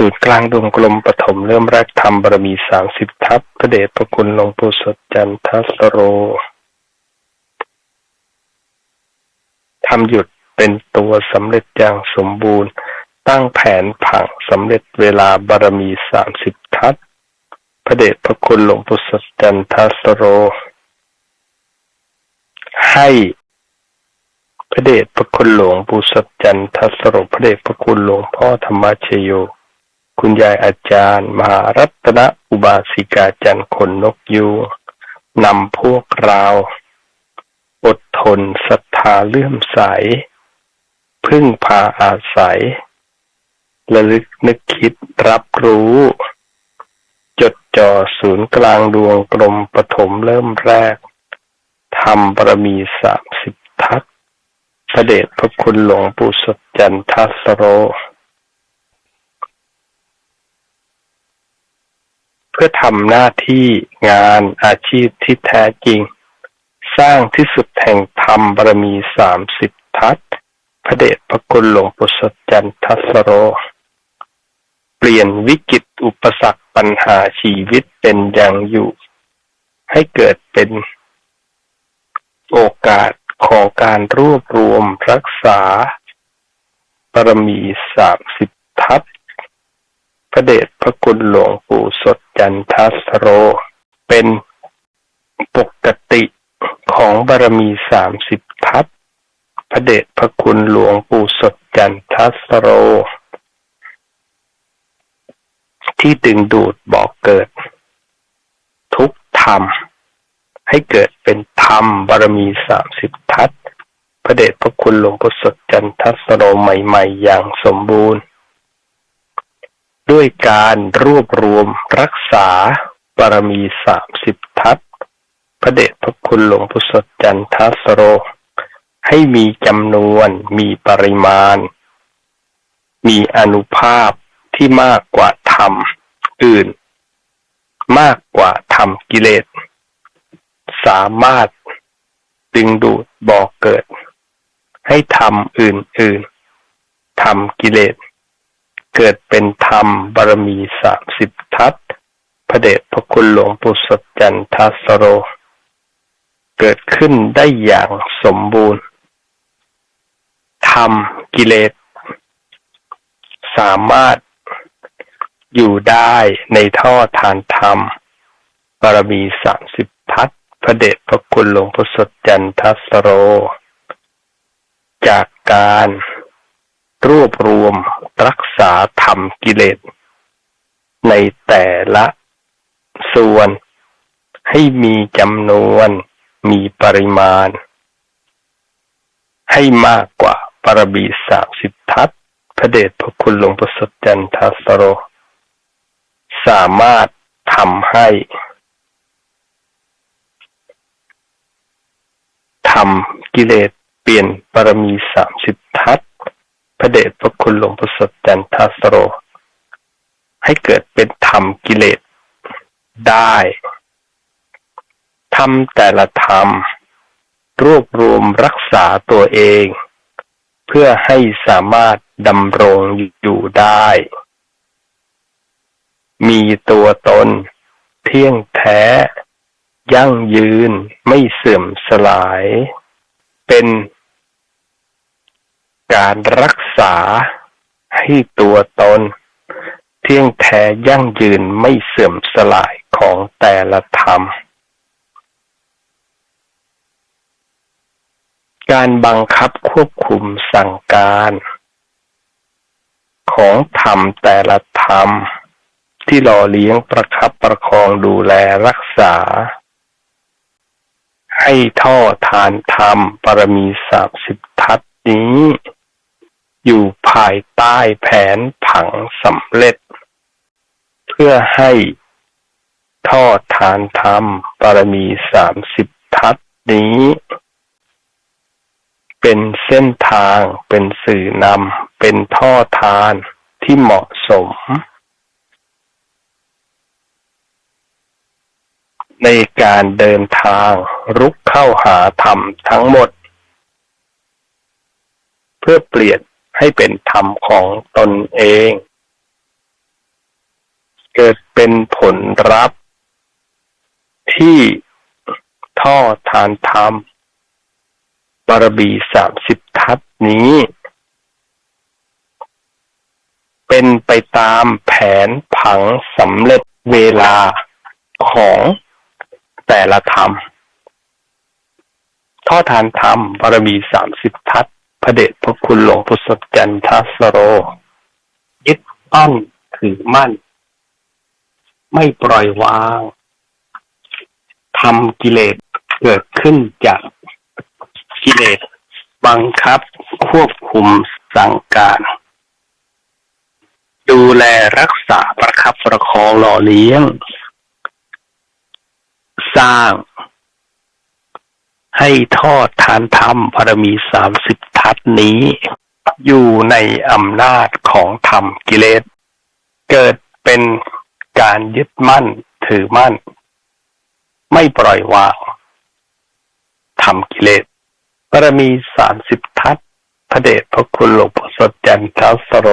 ศูนย์กลางดวงกลมปฐมเริ่มแรกทำบารมีสามสิบทัพพระเดชพระคุณหลวงปู่สดจันทสโรทำหยุดเป็นตัวสำเร็จอย่างสมบูรณ์ ตั้งแผนผังสำเร็จเวลาบารมีสามสิบทัศพระเดชพระคุณหลวงปู่สดจันทสโร ให้พระเดชพระคุณหลวงปู่สดจันทสโรพระเดชพระคุณหลวงพ่อธรรมชโย คุณยายอาจารย์ มหารัตนอุบาสิกาจันคนนกยูงนำพวกเรา อดทนศรัทธาเลื่อมใส พึ่งพาอาศัย ระลึกนึกคิดรับรู้ จดจ่อศูนย์กลางดวงกลมปฐมเริ่มแรกทำบารมีสามสิบทัศพระเดชพระคุณหลวงปู่สดจันทสโร พื่อทำหน้าที่งานอาชีพที่แท้จริง สร้างที่สุดแห่งธรรมบารมีสามสิบทัศพระเดชพระคุณหลวงปู่สดจันทสโร เปลี่ยนวิกฤตอุปสรรคปัญหาชีวิตเป็นอย่างอยู่ ให้เกิดเป็นโอกาสของการรวบรวมรักษาบารมีสามสิบทัศพระเดชพระคุณหลวงปู่สด จันทัสโร เป็นปกติของบารมีสามสิบทัศพระเดชพระคุณหลวงปู่สดจันทัสโร ที่ดึงดูดบอกเกิด ทุกธรรม ให้เกิดเป็นธรรมบารมีสามสิบทัศพระเดชพระคุณหลวงปู่สดจันทัสโรใหม่ ๆ อย่างสมบูรณ์ ด้วยการรวบรวมรักษาบารมีสามสิบทัศพระเดชพระคุณหลวงปู่สดจันทสโร ให้มีจำนวนมีปริมาณ มีอนุภาพที่มากกว่าธรรมอื่น มากกว่าธรรมกิเลส สามารถดึงดูดบอกเกิด ให้ธรรมอื่นๆธรรมกิเลส เกิดเป็นธรรมบารมีสามสิบทัศพระเดชพระคุณหลวงปู่สดจันทัสโร เกิดขึ้นได้อย่างสมบูรณ์ธรรมกิเลส สามารถอยู่ได้ในท่อทานธรรมบารมีสามสิบทัศพระเดชพระคุณหลวงพ่อสดจันทัสโร จากการ รวบรวมรักษาธรรมกิเลส ในแต่ละส่วนให้มีจำนวนมีปริมาณ ให้มากกว่าปรบีสามสิบทัศพระเดชพระคุณหลวงพ่สดจันทสโร สามารถทำให้ทำกิเลสเปลี่ยนบารมีสามสิบทัศ พระเดชพระคุณหลวงพ่อสดจันทสโร ให้เกิดเป็นธรรมกิเลสได้ทำแต่ละธรรม รวบรวมรักษาตัวเอง เพื่อให้สามารถดำรงอยู่ได้ มีตัวตน เที่ยงแท้ ยั่งยืนไม่เสื่อมสลาย เป็น การรักษาให้ตัวตน เที่ยงแท้ยั่งยืนไม่เสื่อมสลายของแต่ละธรรม การบังคับควบคุมสั่งการ ของธรรมแต่ละธรรม ที่หล่อเลี้ยงประคับประคองดูแลรักษาให้ท่อทานธรรมปรมีสามสิบทัศนี้ อยู่ภายใต้แผนผังสำเร็จ เพื่อให้ทอดทานธรรมปรมีสามสิบทัศนี้ เป็นเส้นทางเป็นสื่อนำเป็นท่อทานที่เหมาะสม ในการเดินทางรุกเข้าหาธรรมทั้งหมด เพื่อเปลี่ยน ให้เป็นธรรมของตนเอง เกิดเป็นผลรับ ที่ท่อทานธรรมบารมีสามสิบทัศนี้ เป็นไปตามแผนผังสำเร็จเวลาของแต่ละธรรมท่อทานธรรมบารมีสามสิบทัศ พระเดชพระคุณหลวงพุทธจันทสโร ยึดมั่นถือมั่น ไม่ปล่อยวางทำกิเลสเกิดขึ้นจากกิเลสบังคับควบคุมสั่งการ ดูแลรักษาประคับประคองหล่อเลี้ยง สร้าง ให้ทอดทานธรรมพรมีสามสิบทัศนี้ อยู่ในอำนาจของธรรมกิเลส เกิดเป็นการยึดมั่นถือมั่น ไม่ปล่อยวางทำกิเลสบารมีสามสิบทัศพระเดชพระคุณหลวงพ่อสดจันทสโร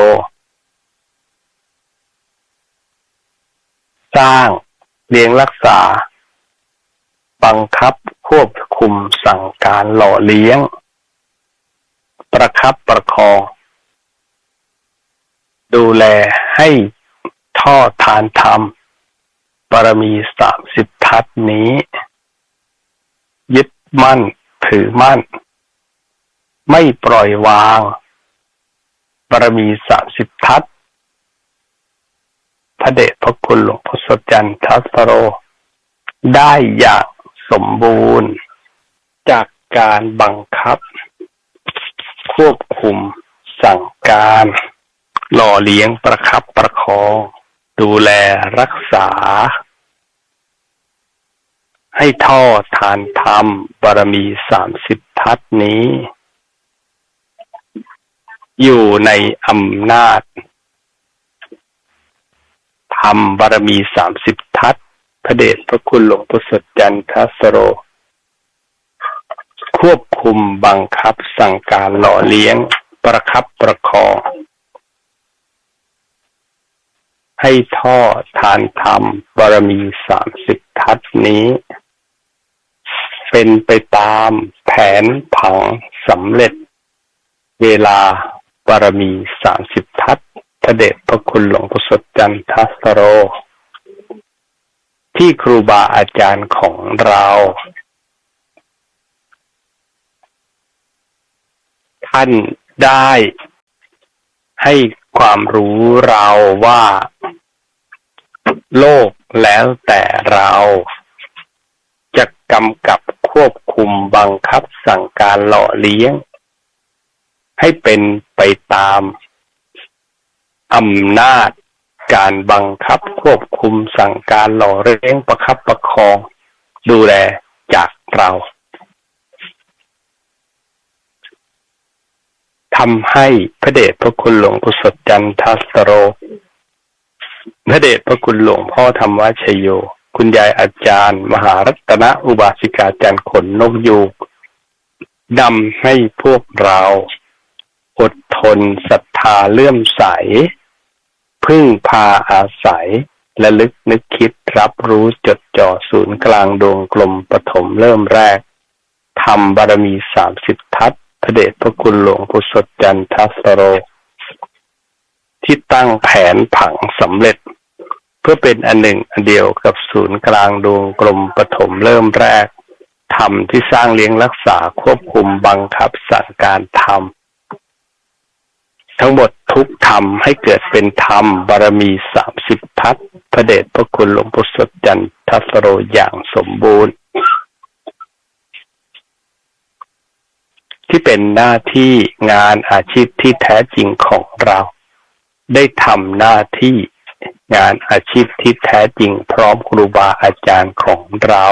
สร้างเลี้ยงรักษา บังคับ ควบคุมสั่งการหล่อเลี้ยง ประคับประคอง ดูแลให้ท่อทานธรรมบารมีสามสิบทัศนี้ ยึดมั่นถือมั่น ไม่ปล่อยวางบารมีสามสิบทัศพระเดชพระคุณหลวงพ่อสดจันทัสโร ได้อย่าง สมบูรณ์ จากการบังคับ ควบคุม สั่งการ หล่อเลี้ยงประคับประคอง ดูแลรักษา ให้ท่อทานธรรมบารมีสามสิบทัศนี้ อยู่ในอำนาจธรรมบารมีสามสิบทัศ พระเดชพระคุณหลวงพ่อสดจันทัสโร ควบคุมบังคับสั่งการหล่อเลี้ยง ประคับประคอง ให้ท่อทานธรรมบารมีสามสิบทัศนี้ เป็นไปตามแผนผังสำเร็จ เวลาบารมีสามสิบทัศพระเดชพระคุณหลวงพ่อสดจันทัสโร ที่ครูบาอาจารย์ของเราท่านได้ให้ความรู้เราว่า โลกแล้วแต่เราจะกำกับควบคุมบังคับสั่งการหล่อเลี้ยง ให้เป็นไปตามอำนาจ การบังคับควบคุมสั่งการหล่อเลี้ยงประคับประคอง ดูแลจากเราทำให้พระเดชพระคุณหลวงพุทธจันทัสโร พระเดชพระคุณหลวงพ่อธรรมวชโย คุณยายอาจารย์ มหารัตนอุบาสิกาจารย์ขนนกยูกนำให้พวกเรา อดทนศรัทธาเลื่อมใส พึ่งพาอาศัยและลึกนึกคิดรับรู้จดจ่อศูนย์กลางดวงกลมปฐมเริ่มแรกทำบารมีสามสิบทัศพระเดชพระคุณหลวงพุทธจันทสโร ที่ตั้งแผนผังสำเร็จ เพื่อเป็นอันหนึ่งอันเดียวกับศูนย์กลางดวงกลมปฐมเริ่มแรกธรรมที่สร้างเลี้ยงรักษาควบคุมบังคับสั่งการธรรม ทั้งหมดทุกธรรมให้เกิดเป็นธรรมบารมีสามสิบทัศพระเดชพระคุณหลวงพุทธจันทัสโรอย่างสมบูรณ์ ที่เป็นหน้าที่งานอาชีพที่แท้จริงของเรา ได้ทำหน้าที่งานอาชีพที่แท้จริงพร้อมครูบาอาจารย์ของเรา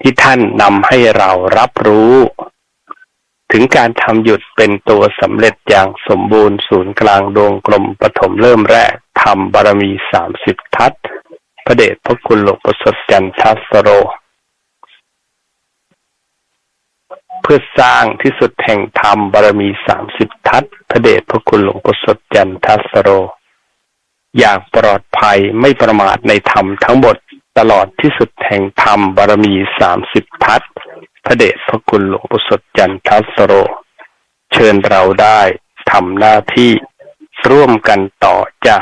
ที่ท่านนำให้เรารับรู้ ถึงการทำหยุดเป็นตัวสำเร็จอย่างสมบูรณ์ศูนย์กลางดวงกลมปฐมเริ่มแรกทำบารมีสามสิบทัศพระเดชพระคุณหลวงประสดจันทัสโร เพื่อสร้างที่สุดแห่งธรรมบารมีสามสิบทัศพระเดชพระคุณหลวงประสดจันทัสโร อย่างปลอดภัยไม่ประมาทในธรรมทั้งหมดตลอดที่สุดแห่งธรรมบารมีสามสิบทัศ พระเดชพระคุณหลวงปู่สดจันทัสโร เชิญเราได้ทำหน้าที่ร่วมกันต่อจ้ะ